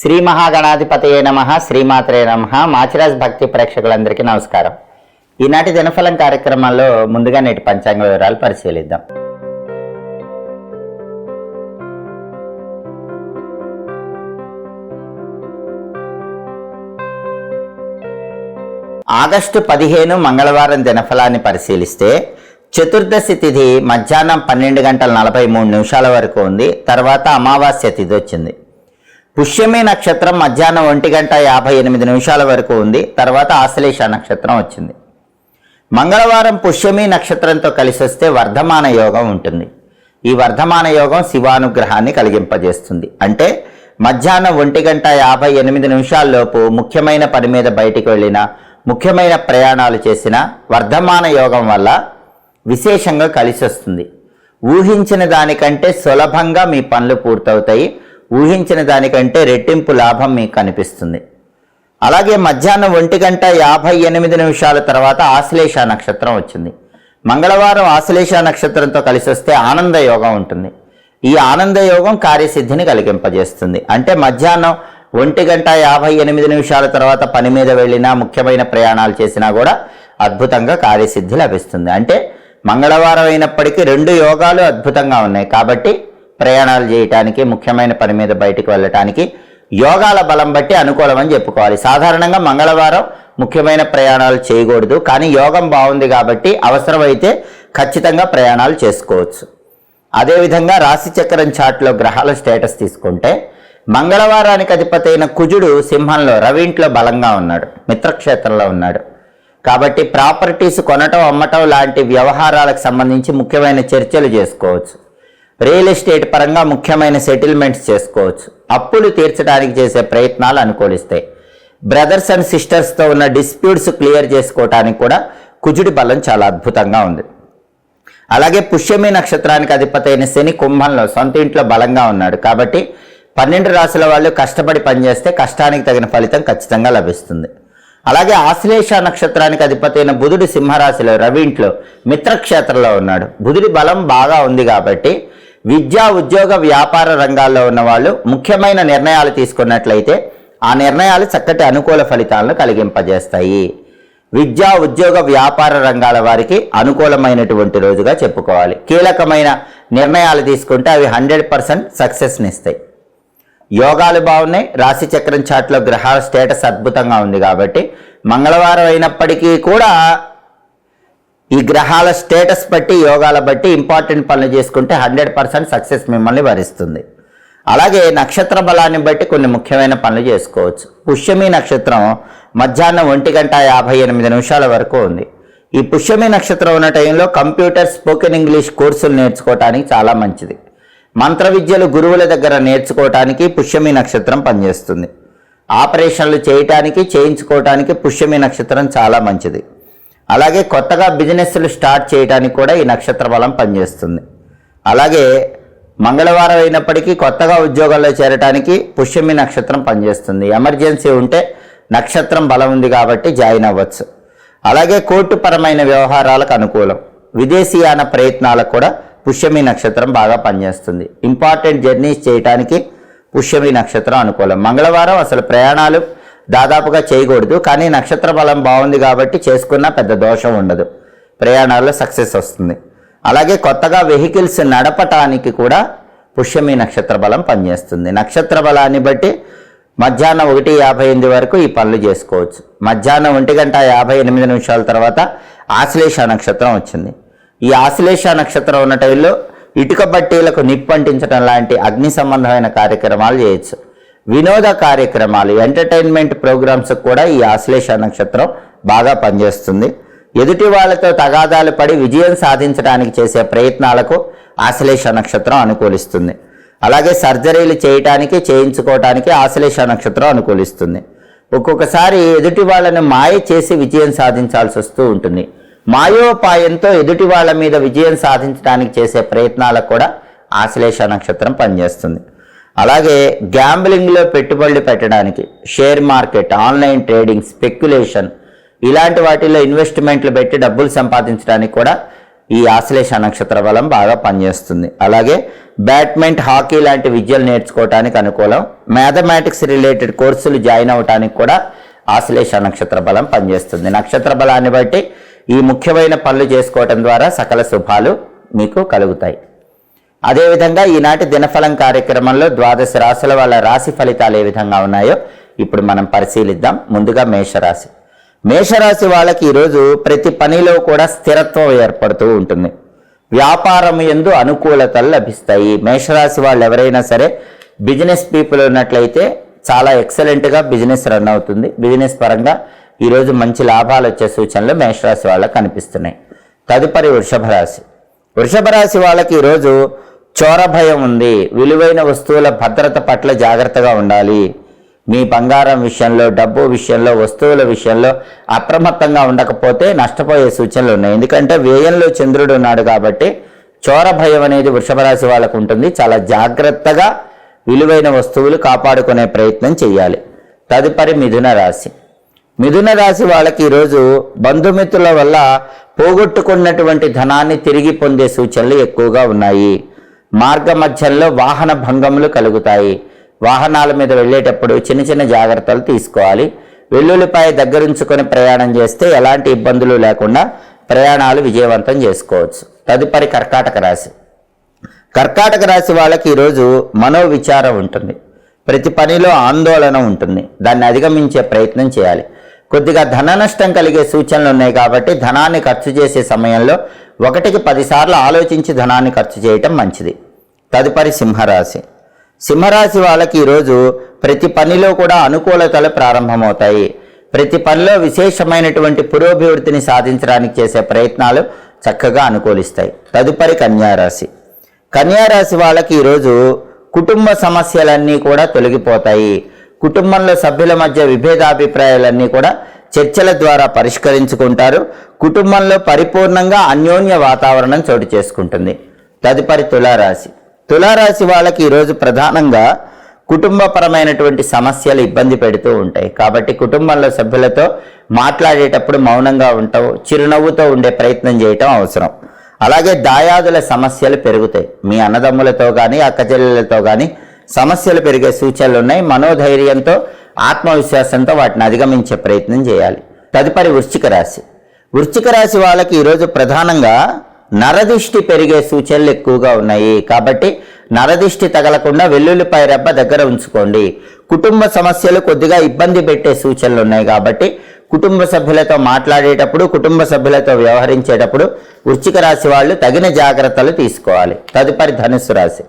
శ్రీ మహాగణాధిపతయే నమ శ్రీమాత్రే నమ. మాచిరాజ్ భక్తి ప్రేక్షకులందరికీ నమస్కారం. ఈనాటి దినఫలం కార్యక్రమాల్లో ముందుగా నేటి పంచాంగ వివరాలు పరిశీలిద్దాం. ఆగస్టు పదిహేను మంగళవారం దినఫలాన్ని పరిశీలిస్తే చతుర్దశి తిథి మధ్యాహ్నం పన్నెండు గంటల నలభై మూడు నిమిషాల వరకు ఉంది. తర్వాత అమావాస్య తిథి వచ్చింది. పుష్యమి నక్షత్రం మధ్యాహ్నం ఒంటి గంట యాభై ఎనిమిది నిమిషాల వరకు ఉంది. తర్వాత ఆశ్లేష నక్షత్రం వచ్చింది. మంగళవారం పుష్యమి నక్షత్రంతో కలిసి వస్తే వర్ధమాన యోగం ఉంటుంది. ఈ వర్ధమాన యోగం శివానుగ్రహాన్ని కలిగింపజేస్తుంది. అంటే మధ్యాహ్నం ఒంటి గంట యాభై ఎనిమిది నిమిషాల్లోపు ముఖ్యమైన పని మీద బయటికి వెళ్ళిన ముఖ్యమైన ప్రయాణాలు చేసిన వర్ధమాన యోగం వల్ల విశేషంగా కలిసి వస్తుంది ఊహించిన దానికంటే సులభంగా మీ పనులు పూర్తవుతాయి. ఊహించిన దానికంటే రెట్టింపు లాభం మీకు కనిపిస్తుంది. అలాగే మధ్యాహ్నం ఒంటి గంట యాభై ఎనిమిది నిమిషాల తర్వాత ఆశ్లేష నక్షత్రం వచ్చింది. మంగళవారం ఆశ్లేష నక్షత్రంతో కలిసి వస్తే ఆనంద యోగం ఉంటుంది. ఈ ఆనంద యోగం కార్యసిద్ధిని కలిగింపజేస్తుంది. అంటే మధ్యాహ్నం ఒంటి గంట యాభై ఎనిమిది నిమిషాల తర్వాత పని మీద వెళ్ళినా ముఖ్యమైన ప్రయాణాలు చేసినా కూడా అద్భుతంగా కార్యసిద్ధి లభిస్తుంది. అంటే మంగళవారం అయినప్పటికీ రెండు యోగాలు అద్భుతంగా ఉన్నాయి. కాబట్టి ప్రయాణాలు చేయటానికి ముఖ్యమైన పని మీద బయటికి వెళ్ళటానికి యోగాల బలం బట్టి అనుకూలమని చెప్పుకోవాలి. సాధారణంగా మంగళవారం ముఖ్యమైన ప్రయాణాలు చేయకూడదు కానీ యోగం బాగుంది కాబట్టి అవసరమైతే ఖచ్చితంగా ప్రయాణాలు చేసుకోవచ్చు. అదేవిధంగా రాశి చక్రం చాట్లో గ్రహాల స్టేటస్ తీసుకుంటే మంగళవారానికి అధిపతి అయిన కుజుడు సింహంలో రవింట్లో బలంగా ఉన్నాడు మిత్రక్షేత్రంలో ఉన్నాడు. కాబట్టి ప్రాపర్టీస్ కొనటం అమ్మటం లాంటి వ్యవహారాలకు సంబంధించి ముఖ్యమైన చర్చలు చేసుకోవచ్చు. రియల్ ఎస్టేట్ పరంగా ముఖ్యమైన సెటిల్మెంట్స్ చేసుకోవచ్చు. అప్పులు తీర్చడానికి చేసే ప్రయత్నాలు అనుకూలిస్తాయి. బ్రదర్స్ అండ్ సిస్టర్స్తో ఉన్న డిస్ప్యూట్స్ క్లియర్ చేసుకోవటానికి కూడా కుజుడి బలం చాలా అద్భుతంగా ఉంది. అలాగే పుష్యమి నక్షత్రానికి అధిపతి అయిన శని కుంభంలో సొంత ఇంట్లో బలంగా ఉన్నాడు. కాబట్టి పన్నెండు రాశుల వాళ్ళు కష్టపడి పనిచేస్తే కష్టానికి తగిన ఫలితం ఖచ్చితంగా లభిస్తుంది. అలాగే ఆశ్లేష నక్షత్రానికి అధిపతి అయిన బుధుడు సింహరాశిలో రవి ఇంట్లో మిత్రక్షేత్రంలో ఉన్నాడు. బుధుడి బలం బాగా ఉంది కాబట్టి విద్యా ఉద్యోగ వ్యాపార రంగాల్లో ఉన్న వాళ్ళు ముఖ్యమైన నిర్ణయాలు తీసుకున్నట్లయితే ఆ నిర్ణయాలు చక్కటి అనుకూల ఫలితాలను కలిగింపజేస్తాయి. విద్యా ఉద్యోగ వ్యాపార రంగాల వారికి అనుకూలమైనటువంటి రోజుగా చెప్పుకోవాలి. కీలకమైన నిర్ణయాలు తీసుకుంటే అవి హండ్రెడ్ పర్సెంట్ సక్సెస్ని ఇస్తాయి యోగాలు బాగున్నాయి. రాశి చక్రం చాట్లో గ్రహాల స్టేటస్ అద్భుతంగా ఉంది కాబట్టి మంగళవారం అయినప్పటికీ కూడా ఈ గ్రహాల స్టేటస్ బట్టి యోగాల బట్టి ఇంపార్టెంట్ పనులు చేసుకుంటే హండ్రెడ్ పర్సెంట్ సక్సెస్ మిమ్మల్ని వరిస్తుంది. అలాగే నక్షత్ర బలాన్ని బట్టి కొన్ని ముఖ్యమైన పనులు చేసుకోవచ్చు. పుష్యమి నక్షత్రం మధ్యాహ్నం ఒంటి గంట యాభై ఎనిమిది నిమిషాల వరకు ఉంది. ఈ పుష్యమి నక్షత్రం ఉన్న టైంలో కంప్యూటర్ స్పోకెన్ ఇంగ్లీష్ కోర్సులు నేర్చుకోవటానికి చాలా మంచిది. మంత్ర విద్యలు గురువుల దగ్గర నేర్చుకోవటానికి పుష్యమి నక్షత్రం పనిచేస్తుంది. ఆపరేషన్లు చేయటానికి చేయించుకోవటానికి పుష్యమి నక్షత్రం చాలా మంచిది. అలాగే కొత్తగా బిజినెస్లు స్టార్ట్ చేయడానికి కూడా ఈ నక్షత్ర బలం పనిచేస్తుంది. అలాగే మంగళవారం అయినప్పటికీ కొత్తగా ఉద్యోగాల్లో చేరటానికి పుష్యమి నక్షత్రం పనిచేస్తుంది. ఎమర్జెన్సీ ఉంటే నక్షత్రం బలం ఉంది కాబట్టి జాయిన్ అవ్వచ్చు. అలాగే కోర్టుపరమైన వ్యవహారాలకు అనుకూలం. విదేశీయాన ప్రయత్నాలకు కూడా పుష్యమి నక్షత్రం బాగా పనిచేస్తుంది. ఇంపార్టెంట్ జర్నీస్ చేయటానికి పుష్యమి నక్షత్రం అనుకూలం. మంగళవారం అసలు ప్రయాణాలు దాదాపుగా చేయకూడదు కానీ నక్షత్ర బలం బాగుంది కాబట్టి చేసుకున్నా పెద్ద దోషం ఉండదు. ప్రయాణాల్లో సక్సెస్ వస్తుంది. అలాగే కొత్తగా వెహికల్స్ నడపటానికి కూడా పుష్యమి నక్షత్ర బలం పనిచేస్తుంది. నక్షత్ర బలాన్ని బట్టి మధ్యాహ్నం ఒకటి యాభై ఎనిమిది వరకు ఈ పనులు చేసుకోవచ్చు. మధ్యాహ్నం ఒంటి గంట యాభై ఎనిమిది నిమిషాల తర్వాత ఆశ్లేష నక్షత్రం వచ్చింది. ఈ ఆశ్లేష నక్షత్రం ఉన్న టైంలో ఇటుక బట్టీలకు నిప్పంటించడం లాంటి అగ్ని సంబంధమైన కార్యక్రమాలు చేయొచ్చు. వినోద కార్యక్రమాలు ఎంటర్టైన్మెంట్ ప్రోగ్రామ్స్ కూడా ఈ ఆశ్లేష నక్షత్రం బాగా పనిచేస్తుంది. ఎదుటి వాళ్ళతో తగాదాలు పడి విజయం సాధించడానికి చేసే ప్రయత్నాలకు ఆశ్లేష నక్షత్రం అనుకూలిస్తుంది. అలాగే సర్జరీలు చేయటానికి చేయించుకోవటానికి ఆశ్లేష నక్షత్రం అనుకూలిస్తుంది. ఒక్కొక్కసారి ఎదుటి వాళ్ళని మాయ చేసి విజయం సాధించాల్సి వస్తూ ఉంటుంది. మాయోపాయంతో ఎదుటి వాళ్ళ మీద విజయం సాధించడానికి చేసే ప్రయత్నాలకు కూడా ఆశ్లేష నక్షత్రం పనిచేస్తుంది. అలాగే గ్యాంబ్లింగ్లో పెట్టుబడులు పెట్టడానికి share market online trading speculation ఇలాంటి వాటిల్లో ఇన్వెస్ట్మెంట్లు పెట్టి డబ్బులు సంపాదించడానికి కూడా ఈ ఆశ్లేష నక్షత్ర బలం బాగా పనిచేస్తుంది. అలాగే బ్యాడ్మింట్ హాకీ లాంటి విద్యలు నేర్చుకోవటానికి అనుకూలం. మ్యాథమెటిక్స్ రిలేటెడ్ కోర్సులు జాయిన్ అవ్వటానికి కూడా ఆశ్లేష నక్షత్ర బలం పనిచేస్తుంది. నక్షత్ర బలాన్ని బట్టి ఈ ముఖ్యమైన పనులు చేసుకోవటం ద్వారా సకల శుభాలు మీకు కలుగుతాయి. అదేవిధంగా ఈనాటి దినఫలం కార్యక్రమంలో ద్వాదశ రాశుల వాళ్ళ రాశి ఫలితాలు ఏ విధంగా ఉన్నాయో ఇప్పుడు మనం పరిశీలిద్దాం. ముందుగా మేషరాశి. మేషరాశి వాళ్ళకి ఈరోజు ప్రతి పనిలో కూడా స్థిరత్వం ఏర్పడుతూ ఉంటుంది. వ్యాపారం ఎందు అనుకూలతలు లభిస్తాయి. మేషరాశి వాళ్ళు ఎవరైనా సరే బిజినెస్ పీపుల్ ఉన్నట్లయితే చాలా ఎక్సలెంట్గా బిజినెస్ రన్ అవుతుంది. బిజినెస్ పరంగా ఈరోజు మంచి లాభాలు వచ్చే సూచనలు మేషరాశి వాళ్ళకు కనిపిస్తున్నాయి. తదుపరి వృషభ రాశి వృషభ రాశి వాళ్ళకి ఈరోజు చోర భయం ఉంది. విలువైన వస్తువుల భద్రత పట్ల జాగ్రత్తగా ఉండాలి. మీ బంగారం విషయంలో డబ్బు విషయంలో వస్తువుల విషయంలో అప్రమత్తంగా ఉండకపోతే నష్టపోయే సూచనలు ఉన్నాయి. ఎందుకంటే వ్యయంలో చంద్రుడు ఉన్నాడు కాబట్టి చోర భయం అనేది వృషభ రాశి వాళ్ళకు ఉంటుంది. చాలా జాగ్రత్తగా విలువైన వస్తువులు కాపాడుకునే ప్రయత్నం చేయాలి. తదుపరి మిథున రాశి. మిథున రాశి వాళ్ళకి ఈరోజు బంధుమిత్రుల వల్ల పోగొట్టుకున్నటువంటి ధనాన్ని తిరిగి పొందే సూచనలు ఎక్కువగా ఉన్నాయి. మార్గ మధ్యంలో వాహన భంగములు కలుగుతాయి. వాహనాల మీద వెళ్ళేటప్పుడు చిన్న చిన్న జాగ్రత్తలు తీసుకోవాలి. వెల్లుల్లిపాయ దగ్గరుంచుకొని ప్రయాణం చేస్తే ఎలాంటి ఇబ్బందులు లేకుండా ప్రయాణాలు విజయవంతం చేసుకోవచ్చు. తదుపరి కర్కాటక రాశి. కర్కాటక రాశి వాళ్ళకి ఈరోజు మనోవిచారం ఉంటుంది. ప్రతి పనిలో ఆందోళన ఉంటుంది. దాన్ని అధిగమించే ప్రయత్నం చేయాలి. కొద్దిగా ధన నష్టం కలిగే సూచనలు ఉన్నాయి కాబట్టి ధనాన్ని ఖర్చు చేసే సమయంలో ఒకటికి పదిసార్లు ఆలోచించి ధనాన్ని ఖర్చు చేయటం మంచిది. తదుపరి సింహరాశి. సింహరాశి వాళ్ళకి ఈరోజు ప్రతి పనిలో కూడా అనుకూలతలు ప్రారంభమవుతాయి. ప్రతి పనిలో విశేషమైనటువంటి పురోభివృద్ధిని సాధించడానికి చేసే ప్రయత్నాలు చక్కగా అనుకూలిస్తాయి. తదుపరి కన్యారాశి. కన్యారాశి వాళ్ళకి ఈరోజు కుటుంబ సమస్యలన్నీ కూడా తొలగిపోతాయి. కుటుంబంలో సభ్యుల మధ్య విభేదాభిప్రాయాలన్నీ కూడా చర్చల ద్వారా పరిష్కరించుకుంటారు. కుటుంబంలో పరిపూర్ణంగా అన్యోన్య వాతావరణం చోటు చేసుకుంటుంది. తదుపరి తులారాశి. తులారాశి వాళ్ళకి ఈరోజు ప్రధానంగా కుటుంబపరమైనటువంటి సమస్యలు ఇబ్బంది పెడుతూ ఉంటాయి. కాబట్టి కుటుంబంలో సభ్యులతో మాట్లాడేటప్పుడు మౌనంగా ఉంటావు చిరునవ్వుతో ఉండే ప్రయత్నం చేయటం అవసరం. అలాగే దాయాదుల సమస్యలు పెరుగుతాయి. మీ అన్నదమ్ములతో కానీ అక్కచెల్లెలతో కానీ సమస్యలు పెరిగే సూచనలు ఉన్నాయి మనోధైర్యంతో ఆత్మవిశ్వాసంతో వాటిని అధిగమించే ప్రయత్నం చేయాలి. తదుపరి వృశ్చిక రాశి. వృశ్చిక రాశి వాళ్ళకి ఈరోజు ప్రధానంగా నరదిష్టి పెరిగే సూచనలు ఎక్కువగా ఉన్నాయి. కాబట్టి నరదిష్టి తగలకుండా వెల్లుల్లిపాయ రెబ్బ దగ్గర ఉంచుకోండి. కుటుంబ సమస్యలు కొద్దిగా ఇబ్బంది పెట్టే సూచనలు ఉన్నాయి కాబట్టి కుటుంబ సభ్యులతో మాట్లాడేటప్పుడు కుటుంబ సభ్యులతో వ్యవహరించేటప్పుడు వృశ్చిక రాశి వాళ్ళు తగిన జాగ్రత్తలు తీసుకోవాలి. తదుపరి ధనుసు రాశి.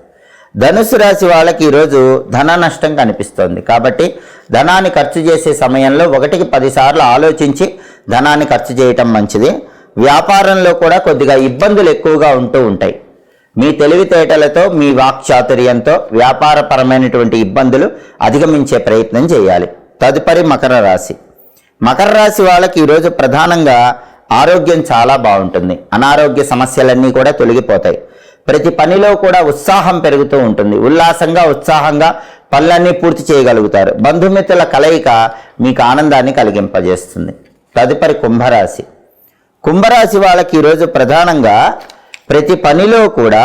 ధనుసు రాశి వాళ్ళకి ఈరోజు ధన నష్టం కనిపిస్తోంది. కాబట్టి ధనాన్ని ఖర్చు చేసే సమయంలో ఒకటికి పదిసార్లు ఆలోచించి ధనాన్ని ఖర్చు చేయటం మంచిది. వ్యాపారంలో కూడా కొద్దిగా ఇబ్బందులు ఎక్కువగా ఉంటూ ఉంటాయి. మీ తెలివితేటలతో మీ వాక్చాతుర్యంతో వ్యాపారపరమైనటువంటి ఇబ్బందులు అధిగమించే ప్రయత్నం చేయాలి. తదుపరి మకర రాశి. మకర రాశి వాళ్ళకి ఈరోజు ప్రధానంగా ఆరోగ్యం చాలా బాగుంటుంది. అనారోగ్య సమస్యలన్నీ కూడా తొలగిపోతాయి. ప్రతి పనిలో కూడా ఉత్సాహం పెరుగుతూ ఉంటుంది. ఉల్లాసంగా ఉత్సాహంగా పనులన్నీ పూర్తి చేయగలుగుతారు. బంధుమిత్రుల కలయిక మీకు ఆనందాన్ని కలిగింపజేస్తుంది. తదుపరి కుంభరాశి. కుంభరాశి వాళ్ళకి ఈరోజు ప్రధానంగా ప్రతి పనిలో కూడా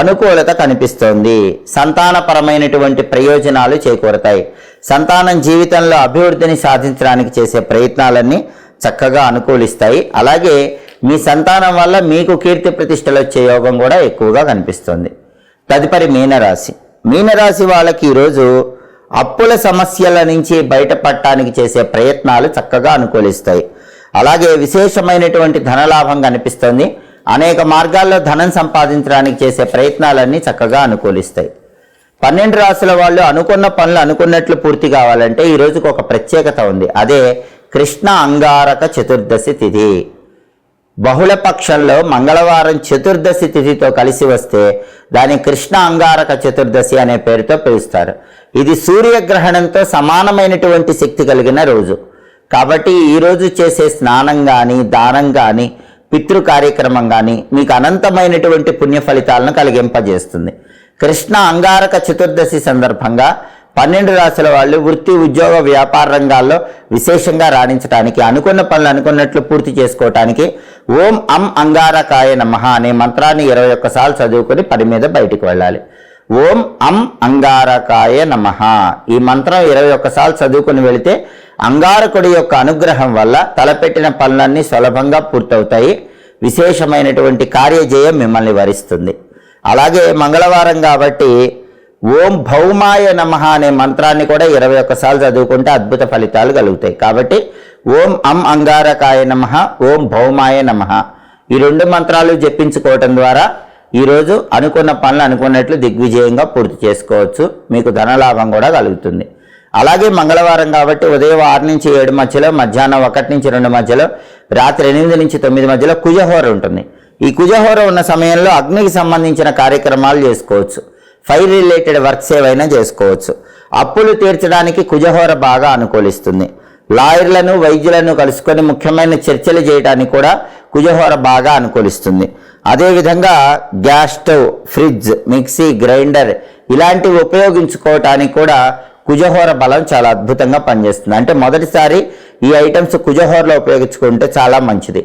అనుకూలత కనిపిస్తోంది. సంతానపరమైనటువంటి ప్రయోజనాలు చేకూరతాయి. సంతానం జీవితంలో అభివృద్ధిని సాధించడానికి చేసే ప్రయత్నాలన్నీ చక్కగా అనుకూలిస్తాయి. అలాగే మీ సంతానం వల్ల మీకు కీర్తి ప్రతిష్టలు వచ్చే యోగం కూడా ఎక్కువగా కనిపిస్తుంది. తదుపరి మీనరాశి. మీనరాశి వాళ్ళకి ఈరోజు అప్పుల సమస్యల నుంచి బయటపడటానికి చేసే ప్రయత్నాలు చక్కగా అనుకూలిస్తాయి. అలాగే విశేషమైనటువంటి ధనలాభం కనిపిస్తుంది. అనేక మార్గాల్లో ధనం సంపాదించడానికి చేసే ప్రయత్నాలన్నీ చక్కగా అనుకూలిస్తాయి. పన్నెండు రాసుల వాళ్ళు అనుకున్న పనులు అనుకున్నట్లు పూర్తి కావాలంటే ఈ రోజుకు ఒక ప్రత్యేకత ఉంది. అదే కృష్ణ అంగారక చతుర్దశి తిథి. బహుళ పక్షంలో మంగళవారం చతుర్దశి తిథితో కలిసి వస్తే దాని కృష్ణ అంగారక చతుర్దశి అనే పేరుతో పిలుస్తారు. ఇది సూర్యగ్రహణంతో సమానమైనటువంటి శక్తి కలిగిన రోజు. కాబట్టి ఈ రోజు చేసే స్నానం కానీ దానం కానీ పితృ కార్యక్రమం కానీ మీకు అనంతమైనటువంటి పుణ్య ఫలితాలను కలిగింపజేస్తుంది. కృష్ణ అంగారక చతుర్దశి సందర్భంగా పన్నెండు రాశుల వాళ్ళు వృత్తి ఉద్యోగ వ్యాపార రంగాల్లో విశేషంగా రాణించడానికి అనుకున్న పనులు అనుకున్నట్లు పూర్తి చేసుకోవటానికి ఓం అం అంగారకాయ నమ అనే మంత్రాన్ని ఇరవై ఒక్కసార్లు చదువుకొని పని మీద బయటికి వెళ్ళాలి. ఓం అం అంగారకాయ నమ. ఈ మంత్రం ఇరవై ఒక్కసార్లు చదువుకుని వెళితే అంగారకుడి యొక్క అనుగ్రహం వల్ల తలపెట్టిన పనులన్నీ సులభంగా పూర్తవుతాయి. విశేషమైనటువంటి కార్యజయం మిమ్మల్ని వరిస్తుంది. అలాగే మంగళవారం కాబట్టి ఓం భౌమాయ నమ అనే మంత్రాన్ని కూడా ఇరవై ఒక్కసార్లు చదువుకుంటే అద్భుత ఫలితాలు కలుగుతాయి. కాబట్టి ఓం అం అంగారకాయ నమ ఓం భౌమాయ నమ. ఈ రెండు మంత్రాలు జపించుకోవటం ద్వారా ఈరోజు అనుకున్న పనులు అనుకున్నట్లు దిగ్విజయంగా పూర్తి చేసుకోవచ్చు. మీకు ధనలాభం కూడా కలుగుతుంది. అలాగే మంగళవారం కాబట్టి ఉదయం ఆరు నుంచి ఏడు మధ్యలో మధ్యాహ్నం ఒకటి నుంచి రెండు మధ్యలో రాత్రి ఎనిమిది నుంచి తొమ్మిది మధ్యలో కుజహోర ఉంటుంది. ఈ కుజహోర ఉన్న సమయంలో అగ్నికి సంబంధించిన కార్యక్రమాలు చేసుకోవచ్చు. ఫైర్ రిలేటెడ్ వర్క్స్ ఏవైనా చేసుకోవచ్చు. అప్పులు తీర్చడానికి కుజహోర బాగా అనుకూలిస్తుంది. లాయర్లను వైద్యులను కలుసుకొని ముఖ్యమైన చర్చలు చేయడానికి కూడా కుజహోర బాగా అనుకూలిస్తుంది. అదేవిధంగా gas stove fridge mixie grinder ఇలాంటివి ఉపయోగించుకోవటానికి కూడా కుజహోర బలం చాలా అద్భుతంగా పనిచేస్తుంది. అంటే మొదటిసారి ఈ ఐటమ్స్ కుజహోరలో ఉపయోగించుకుంటే చాలా మంచిది.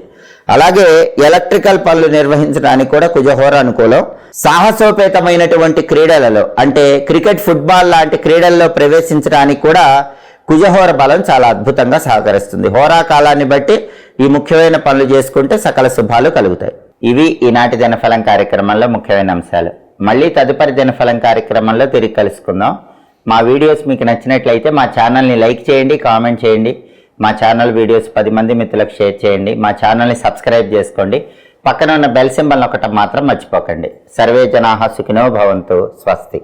అలాగే ఎలక్ట్రికల్ పనులు నిర్వహించడానికి కూడా కుజహోర అనుకూలం. సాహసోపేతమైనటువంటి క్రీడలలో అంటే క్రికెట్ ఫుట్బాల్ లాంటి క్రీడల్లో ప్రవేశించడానికి కూడా కుజహోర బలం చాలా అద్భుతంగా సహకరిస్తుంది. హోరా కాలాన్ని బట్టి ఈ ముఖ్యమైన పనులు చేసుకుంటే సకల శుభాలు కలుగుతాయి. ఇవి ఈనాటి దినఫలం కార్యక్రమంలో ముఖ్యమైన అంశాలు. మళ్ళీ తదుపరి దినఫలం కార్యక్రమంలో తిరిగి కలుసుకుందాం. మా వీడియోస్ మీకు నచ్చినట్లయితే మా ఛానల్ని లైక్ చేయండి కామెంట్ చేయండి. మా ఛానల్ వీడియోస్ పది మంది మిత్రులకు షేర్ చేయండి. మా ఛానల్ని సబ్స్క్రైబ్ చేసుకోండి. పక్కన ఉన్న బెల్ సింబల్ ఒకటి మాత్రం మర్చిపోకండి. సర్వే జనాహ సుఖినో భవంతు. స్వస్తి.